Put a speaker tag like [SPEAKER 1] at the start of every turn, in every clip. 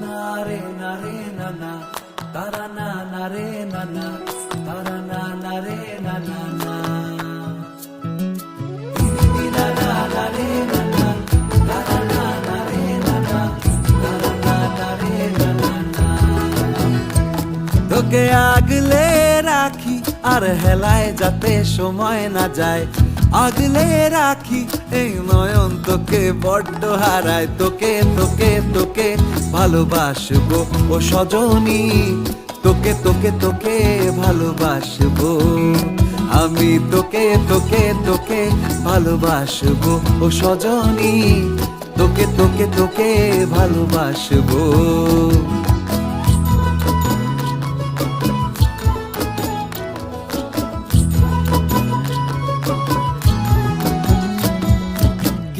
[SPEAKER 1] নারে নানা না নারে নানা না। নারে নানা না। তোকে আগলে রাখি, আর হেলায় যাতে সময় না যায়। আগলে রাখি, এই নয়ন তোকে বড্ড হারায়। তোকে তোকে তোকে ভালোবাসবো। ও সজনী, তোকে তোকে তোকে ভালোবাসবো। আমি তোকে তোকে তোকে ভালোবাসবো। ও সজনী, তোকে তোকে তোকে ভালোবাসবো।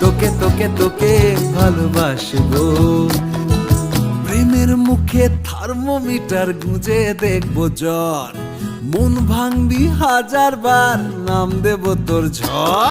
[SPEAKER 1] তোকে তোকে তোকে ভালোবাসবো। প্রেমের মুখে থার্মোমিটার গুঁজে দেখব জ্বর। মন ভাঙবি হাজার বার নাম দেব তোর ঝড়।